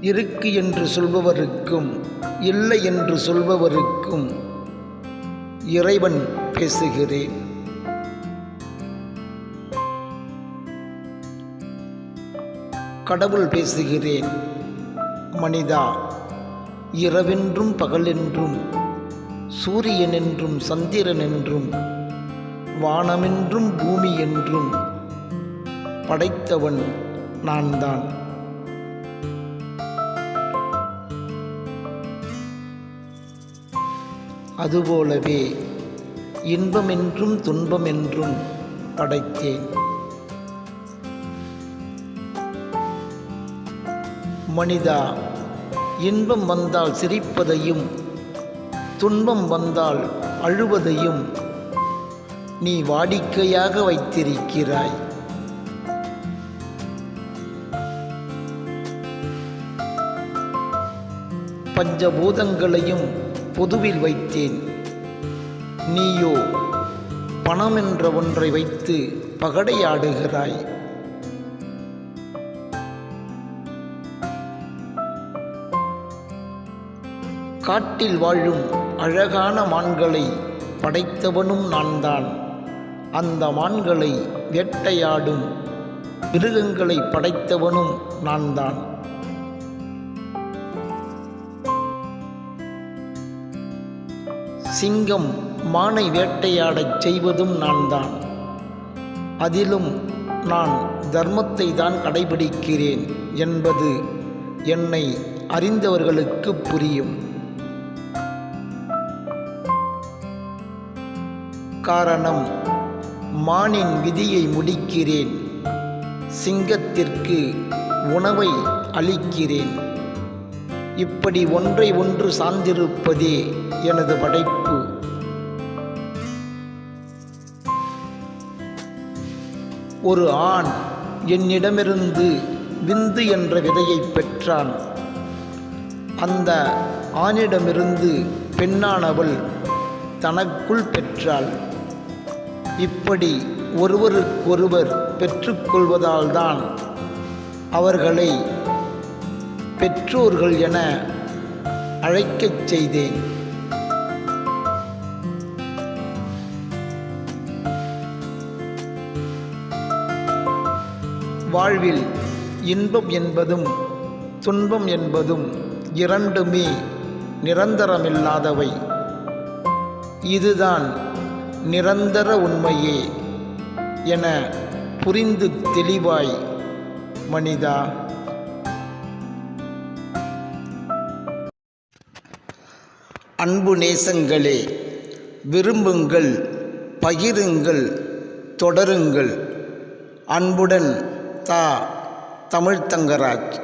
இருக்கு என்று சொல்பவருக்கும் இல்லை என்று சொல்பவருக்கும் இறைவன் பேசுகிறேன். கடவுள் பேசுகிறேன். மனிதா இரவென்றும் பகலென்றும் சூரியனென்றும் சந்திரனென்றும் வானமென்றும் பூமி என்றும் படைத்தவன் நான்தான். அதுபோலவே இன்பமென்றும் துன்பமென்றும் படைத்தேன். மனிதா இன்பம் வந்தால் சிரிப்பதையும் துன்பம் வந்தால் அழுவதையும் நீ வாடிக்கையாக வைத்திருக்கிறாய். பஞ்சபூதங்களையும் பொதுவில் வைத்தேன். நீயோ பணம் என்ற ஒன்றை வைத்து பகடையாடுகிறாய். காட்டில் வாழும் அழகான மான்களை படைத்தவனும் நான்தான். அந்த மான்களை வேட்டையாடும் மிருகங்களை படைத்தவனும் நான்தான். சிங்கம் மானை வேட்டையாடச் செய்வதும் நான்தான். அதிலும் நான் தர்மத்தை தான் கடைபிடிக்கிறேன் என்பது என்னை அறிந்தவர்களுக்கு புரியும். காரணம் மானின் விதியை முடிக்கிறேன். சிங்கத்திற்கு உணவை அளிக்கிறேன். இப்படி ஒன்றை ஒன்று சார்ந்திருப்பதே எனது படைப்பு. ஒரு ஆண் என்னிடமிருந்து விந்து என்ற விதையை பெற்றான். அந்த ஆணிடமிருந்து பெண்ணானவள் தனக்குள் பெற்றாள். இப்படி ஒருவருக்கொருவர் பெற்றுக்கொள்வதால்தான் அவர்களை பெற்றோர்கள் என அழைக்கச் செய்தேன். வாழ்வில் இன்பம் என்பதும் துன்பம் என்பதும் இரண்டுமே நிரந்தரமில்லாதவை. இதுதான் நிரந்தர உண்மையே என புரிந்து தெளிவாய் மனிதா. அன்பு நேசங்களே விரும்புங்கள் பகிருங்கள் தொடருங்கள். அன்புடன் தா. தமிழ்தங்கராஜ்